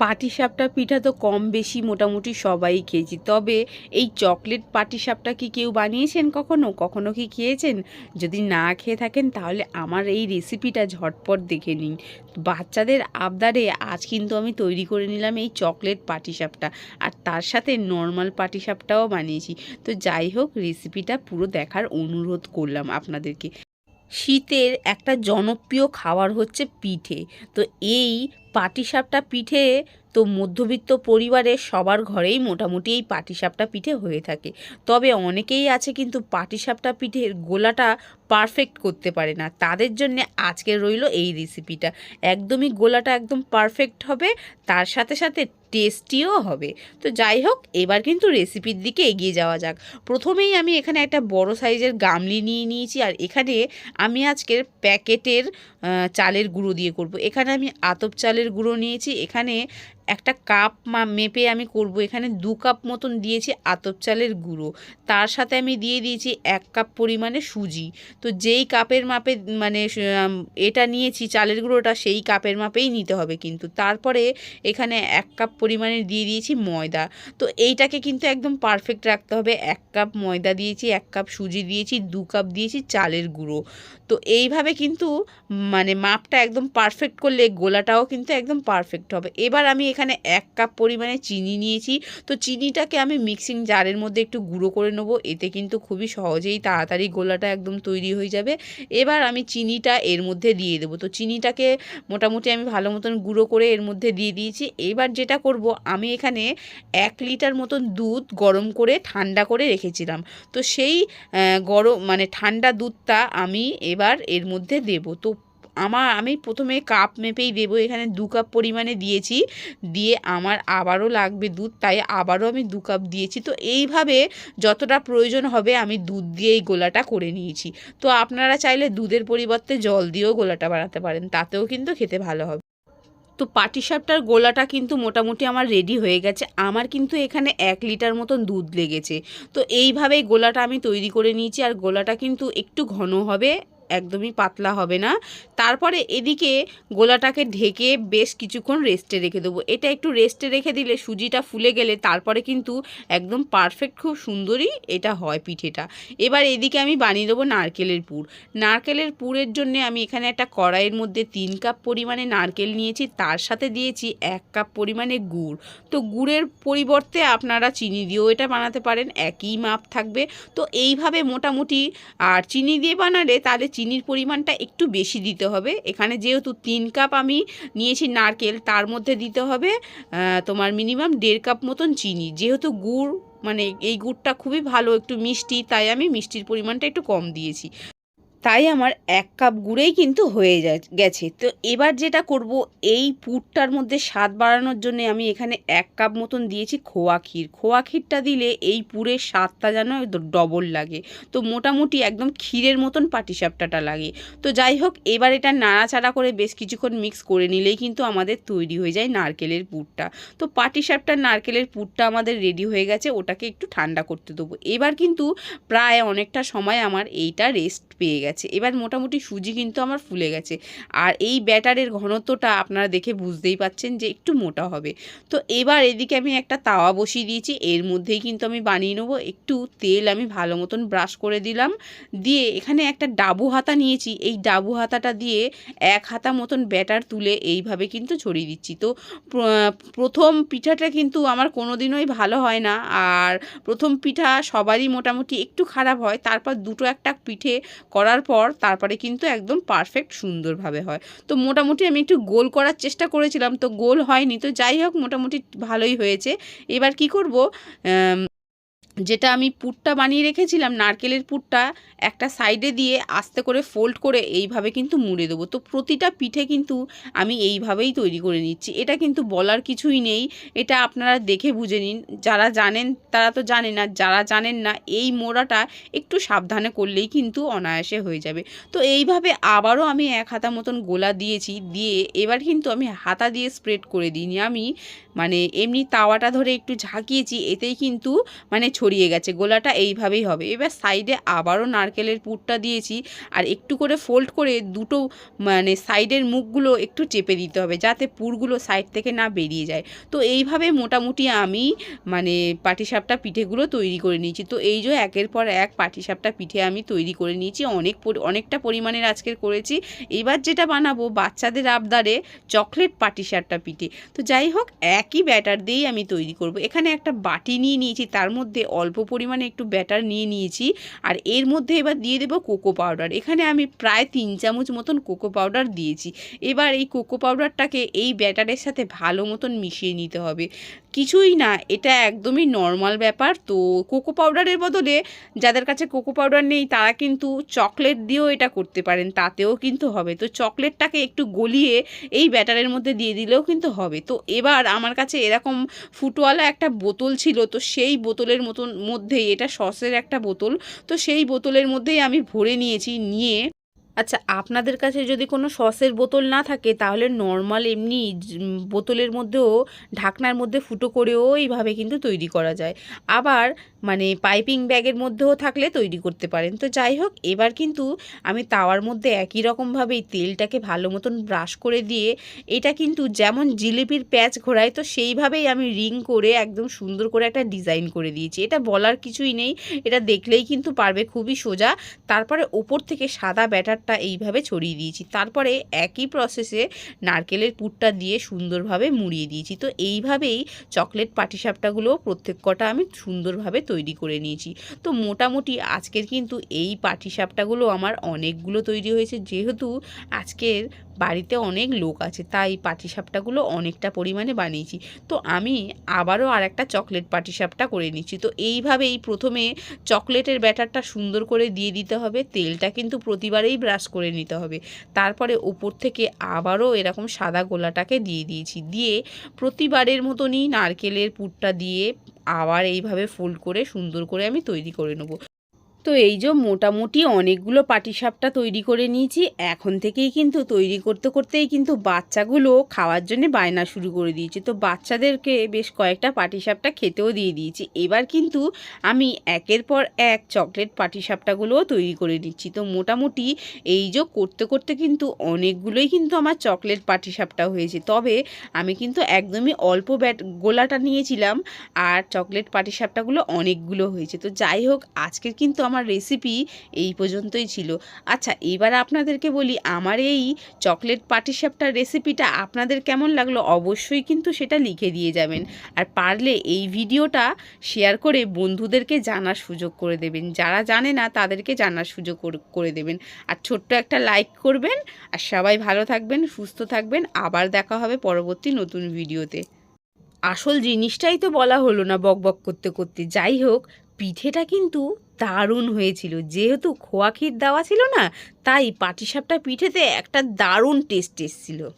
পাটিসাপটা পিঠা তো কম বেশি মোটামুটি সবাই খেয়েছি। তবে এই চকলেট পাটিসাপটা কি কেউ বানিয়েছেন কখনো? কখনো কি খেয়েছেন? যদি না খেয়ে থাকেন তাহলে আমার এই রেসিপিটা ঝটপট দেখে নিন। বাচ্চাদের আবদারে আজ কিন্তু আমি তৈরি করে নিলাম এই চকলেট পাটিসাপটা। আর তার সাথে নর্মাল পাটিসাপটাও বানিয়েছি। তো যাই হোক, রেসিপিটা পুরো দেখার অনুরোধ করলাম আপনাদেরকে। শীতের একটা জনপ্রিয় খাবার হচ্ছে পিঠে। তো এই পাটিসাপটা পিঠে তো মধ্যবিত্ত পরিবারের সবার ঘরেই মোটামুটি এই পাটিসাপটা পিঠে হয়ে থাকে। তবে অনেকেই আছে কিন্তু পাটিসাপটা পিঠের গোলাটা পারফেক্ট করতে পারে না। তাদের জন্য আজকে রইল এই রেসিপিটা একদমই গোলাটা একদম পারফেক্ট হবে, তার সাথে সাথে টেস্টিও হবে। তো যাই হোক, এবার কিন্তু রেসিপির দিকে এগিয়ে যাওয়া যাক। প্রথমেই আমি এখানে একটা বড় সাইজের গামলি নিয়ে নিয়েছি, আর এখানে আমি আজকের প্যাকেটের চালের গুঁড়ো দিয়ে করব। এখানে আমি আতপ চালের গুঁড়ো নিয়েছি। এখানে একটা কাপ মেপে আমি করব। এখানে দু কাপ মতন দিয়েছি আতপ চালের গুঁড়ো। তার সাথে আমি দিয়ে দিয়েছি এক কাপ পরিমাণে সুজি। তো যেই কাপের মাপে মানে এটা নিয়েছি, চালের গুঁড়োটা, সেই কাপের মাপেই নিতে হবে কিন্তু। তারপরে এখানে এক কাপ পরিমাণে দিয়ে দিয়েছি ময়দা। তো এইটাকে কিন্তু একদম পারফেক্ট রাখতে হবে। এক কাপ ময়দা দিয়েছি, এক কাপ সুজি দিয়েছি, দু কাপ দিয়েছি চালের গুঁড়ো। তো এইভাবে কিন্তু মানে মাপটা একদম পারফেক্ট করলে গোলাটাও কিন্তু একদম পারফেক্ট হবে। এবার আমি এখানে এক কাপ পরিমাণে চিনি নিয়েছি। তো চিনিটাকে আমি মিক্সিং জারের মধ্যে একটু গুঁড়ো করে নেব। এতে কিন্তু খুবই সহজেই তাড়াতাড়ি গোলাটা একদম তৈরি হয়ে যাবে। এবার আমি চিনিটা এর মধ্যে দিয়ে দেবো। তো চিনিটাকে মোটামুটি আমি ভালো মতন গুঁড়ো করে এর মধ্যে দিয়ে দিয়েছি। এবার যেটা করব, আমি এখানে এক লিটার মতন দুধ গরম করে ঠান্ডা করে রেখেছিলাম। তো সেই গরম মানে ঠান্ডা দুধটা আমি এবার এর মধ্যে দেব। তো আমার, আমি প্রথমে কাপ মেপেই দেবো, এখানে দু কাপ পরিমাণে দিয়েছি, দিয়ে আমার আবারও লাগবে দুধ, তাই আবারও আমি দু কাপ দিয়েছি। তো এইভাবে যতটা প্রয়োজন হবে, আমি দুধ দিয়ে এই গোলাটা করে নিয়েছি। তো আপনারা চাইলে দুধের পরিবর্তে জল দিয়েও গোলাটা বানাতে পারেন, তাতেও কিন্তু খেতে ভালো হবে। তো পাটিসাপটার গোলাটা কিন্তু মোটামুটি আমার রেডি হয়ে গেছে, আমার কিন্তু এখানে এক লিটার মতন দুধ লেগেছে। তো এইভাবেই গোলাটা আমি তৈরি করে নিয়েছি, আর গোলাটা কিন্তু একটু ঘন হবে একদমই পাতলা হবে না। তারপরে এদিকে গোলাটাকে ঢেকে বেশ কিছুক্ষণ রেস্টে রেখে দেবো। এটা একটু রেস্টে রেখে দিলে সুজিটা ফুলে গেলে তারপরে কিন্তু একদম পারফেক্ট খুব সুন্দরই এটা হয় পিঠেটা। এবার এদিকে আমি বানিয়ে দেবো নারকেলের পুর। নারকেলের পুরের জন্য আমি এখানে একটা কড়াইয়ের মধ্যে তিন কাপ পরিমাণে নারকেল নিয়েছি, তার সাথে দিয়েছি এক কাপ পরিমাণে গুড়। তো গুড়ের পরিবর্তে আপনারা চিনি দিয়েও এটা বানাতে পারেন, একই মাপ থাকবে। তো এইভাবে মোটামুটি আর চিনি দিয়ে বানালে তাহলে চিনির পরিমাণটা একটু বেশি দিতে হবে। এখানে যেহেতু তিন কাপ আমি নিয়েছি নারকেল, তার মধ্যে দিতে হবে তোমার মিনিমাম দেড় কাপ মতন চিনি। যেহেতু গুড় মানে এই গুড়টা খুবই ভালো, একটু মিষ্টি, তাই আমি মিষ্টির পরিমাণটা একটু কম দিয়েছি। তাই আমার এক কাপ গুড়েই কিন্তু হয়ে যা- গেছে। তো এবার যেটা করব, এই পুরটার মধ্যে স্বাদ বাড়ানোর জন্য আমি এখানে এক কাপ মতন দিয়েছি খোয়া ক্ষীর। খোয়া ক্ষীরটা দিলে এই পুরের স্বাদটা যেন ডবল লাগে। তো মোটামুটি একদম ক্ষীরের মতন পাটিসাপটাটা লাগে। তো যাই হোক, এবার এটা নাড়াচাড়া করে বেশ কিছুক্ষণ মিক্স করে নিলেই কিন্তু আমাদের তৈরি হয়ে যায় নারকেলের পুরটা। তো পাটিসাপটার নারকেলের পুরটা আমাদের রেডি হয়ে গেছে, ওটাকে একটু ঠান্ডা করতে দেবো। এবার কিন্তু প্রায় অনেকটা সময় আমার এইটা রেস্ট পেয়ে গেছে। এবার মোটামুটি সুজি কিন্তু আমার ফুলে গেছে। আর এই ব্যাটারের ঘনত্বটা আপনারা দেখে বুঝতেই পাচ্ছেন যে একটু মোটা হবে। তো এবার এদিকে আমি একটা তাওয়া বসিয়ে দিয়েছি। এর মধ্যেই কিন্তু আমি বানিয়ে নেব। একটু তেল আমি ভালো মতন ব্রাশ করে দিলাম। দিয়ে এখানে একটা ডাবু হাতা নিয়েছি। এই ডাবু হাতাটা দিয়ে এক হাতা মতন ব্যাটার তুলে এইভাবে কিন্তু ছড়িয়ে দিচ্ছি। তো প্রথম পিঠাটা কিন্তু আমার কোনো দিনই ভালো হয় না। আর প্রথম পিঠা সবারই মোটামুটি একটু খারাপ হয়। তারপর দুটো একটা পিঠে করার পর তারপরে কিন্তু একদম পারফেক্ট সুন্দরভাবে হয়। তো মোটামুটি আমি একটু গোল করার চেষ্টা করেছিলাম, তো গোল হয়নি। তো যাই হোক, মোটামুটি ভালোই হয়েছে। এবার কি করব? যেটা আমি পুরটা বানিয়ে রেখেছিলাম, নারকেলের পুরটা একটা সাইডে দিয়ে আস্তে করে ফোল্ড করে এইভাবে কিন্তু মুড়ে দেবো। তো প্রতিটা পিঠে কিন্তু আমি এইভাবেই তৈরি করে নিচ্ছি। এটা কিন্তু বলার কিছুই নেই। এটা আপনারা দেখে বুঝে নিন। যারা জানেন, তারা তো জানেন না। যারা জানেন না, এই মোড়াটা একটু সাবধানে করলেই কিন্তু অনায়াসে হয়ে যাবে। তো এইভাবে আবারও আমি এক হাতা মতন গোলা দিয়েছি, দিয়ে এবার কিন্তু আমি হাতা দিয়ে স্প্রেড করে দিইনি আমি মানে এমনি তাওয়াটা ধরে একটু ঝাঁকিয়েছি, এতেই কিন্তু মানে ছড়িয়ে গেছে, গোলাটা এইভাবেই হবে। এবার সাইডে আবারও নারকেলের পুরটা দিয়েছি আর একটু করে ফোল্ড করে দুটো মানে সাইডের মুখগুলো একটু চেপে দিতে হবে যাতে পুরগুলো সাইড থেকে না বেরিয়ে যায়। তো এইভাবে মোটামুটি আমি মানে পাটিসাপটা পিঠেগুলো তৈরি করে নিয়েছি। তো এই যে একের পর এক পাটিসাপটা পিঠে আমি তৈরি করে নিয়েছি, অনেক অনেকটা পরিমাণের আজকের করেছি। এবার যেটা বানাবো বাচ্চাদের আবদারে চকলেট পাটিসাপটা পিঠে। তো যাই হোক, একই ব্যাটার দিয়েই আমি তৈরি করব। এখানে একটা বাটি নিয়ে নিয়েছি, তার মধ্যে অল্প পরিমাণে একটু ব্যাটার নিয়ে নিয়েছি। আর এর মধ্যে এবার দিয়ে দেবো কোকো পাউডার এখানে আমি প্রায় তিন চামচ মতন কোকো পাউডার দিয়েছি। এবার এই কোকো পাউডারটাকে এই ব্যাটারের সাথে ভালো মতন মিশিয়ে নিতে হবে। কিছুই না, এটা একদমই নর্মাল ব্যাপার। তো কোকো পাউডারের বদলে যাদের কাছে কোকো পাউডার নেই, তারা কিন্তু চকলেট দিয়েও এটা করতে পারেন, তাতেও কিন্তু হবে। তো চকলেটটাকে একটু গলিয়ে এই ব্যাটারের মধ্যে দিয়ে দিলেও কিন্তু হবে। তো এবার আমার কাছে এরকম ফুটওয়ালা একটা বোতল ছিল, তো সেই বোতলের মতন মধ্যেই, এটা সসের একটা বোতল, তো সেই বোতলের মধ্যেই আমি ভরে নিয়েছি, নিয়ে আচ্ছা আপনাদের কাছে যদি কোনো সসের বোতল না থাকে, তাহলে নর্মাল এমনি বোতলের মধ্যেও ঢাকনার মধ্যে ফুটো করেও এইভাবে কিন্তু তৈরি করা যায়। আবার মানে পাইপিং ব্যাগের মধ্যেও থাকলে তৈরি করতে পারেন। তো যাই হোক, এবার কিন্তু আমি তাওয়ার মধ্যে একই রকমভাবেই তেলটাকে ভালো মতন ব্রাশ করে দিয়ে, এটা কিন্তু যেমন জিলিপির প্যাচ ঘোরায়, তো সেইভাবেই আমি রিং করে একদম সুন্দর করে একটা ডিজাইন করে দিয়েছি। এটা বলার কিছুই নেই, এটা দেখলেই কিন্তু পারবে খুবই সোজা। তারপরে ওপর থেকে সাদা ব্যাটারটা এইভাবে ছড়িয়ে দিয়েছি। তারপরে একই প্রসেসে নারকেলের পুরটা দিয়ে সুন্দরভাবে মুড়িয়ে দিয়েছি। তো এইভাবেই চকলেট পাটিসাপটাগুলো প্রত্যেক কটা আমি সুন্দরভাবে তৈরি করে নিয়েছি। তো মোটামুটি আজকের কিন্তু এই পাটিসাপটাগুলো আমার অনেকগুলো তৈরি হয়েছে। যেহেতু আজকের বাড়িতে অনেক লোক আছে, তাই পাটিসাপটাগুলো অনেকটা পরিমাণে বানিয়েছি। তো আমি আবারও আর একটা চকলেট পাটিসাপটা করে নিচ্ছি। তো এইভাবেই প্রথমে চকলেটের ব্যাটারটা সুন্দর করে দিয়ে দিতে হবে। তেলটা কিন্তু প্রতিবারেই ব্রাশ করে নিতে হবে। তারপরে ওপর থেকে আবারও এরকম সাদা গোলাটাকে দিয়ে দিয়েছি। দিয়ে প্রতিবারের মতনই নারকেলের পুরটা দিয়ে আবার এইভাবে ফোল্ড করে সুন্দর করে আমি তৈরি করে নেব। তো এই যে মোটামুটি অনেকগুলো পাটিসাপটা তৈরি করে নিয়েছি, এখন থেকেই কিন্তু তৈরি করতে করতেই কিন্তু বাচ্চাগুলো খাওয়ার জন্য বায়না শুরু করে দিয়েছে। তো বাচ্চাদেরকে বেশ কয়েকটা পাটিসাপটা খেতেও দিয়ে দিয়েছি। এবার কিন্তু আমি একের পর এক চকলেট পাটিসাপটাগুলোও তৈরি করে দিচ্ছি তো মোটামুটি এই যে করতে করতে কিন্তু অনেকগুলোই কিন্তু আমার চকলেট পাটিসাপটা হয়েছে। তবে আমি কিন্তু একদমই অল্প ব্যাট গোলাটা নিয়েছিলাম আর চকলেট পাটিসাপটাগুলো অনেকগুলো হয়েছে। তো যাই হোক, আজকের কিন্তু আমার রেসিপি এই পর্যন্তই ছিল। আচ্ছা এবার আপনাদেরকে বলি, আমার এই চকলেট পাটিসাপটার রেসিপিটা আপনাদের কেমন লাগল অবশ্যই কিন্তু সেটা লিখে দিয়ে যাবেন। আর পারলে এই ভিডিওটা শেয়ার করে বন্ধুদেরকে জানার সুযোগ করে দেবেন। যারা জানে না, তাদেরকে জানার সুযোগ করে দেবেন। আর ছোট্ট একটা লাইক করবেন। আর সবাই ভালো থাকবেন, সুস্থ থাকবেন। আবার দেখা হবে পরবর্তী নতুন ভিডিওতে। আসল জিনিসটাই তো বলা হলো না বক বক করতে করতে। যাই হোক পিঠেটা কিন্তু দারুণ হয়েছিল। যেহেতু খোয়া ক্ষীর দেওয়া ছিল না, তাই পাটিসাপটা পিঠেতে একটা দারুণ টেস্ট এসেছিল।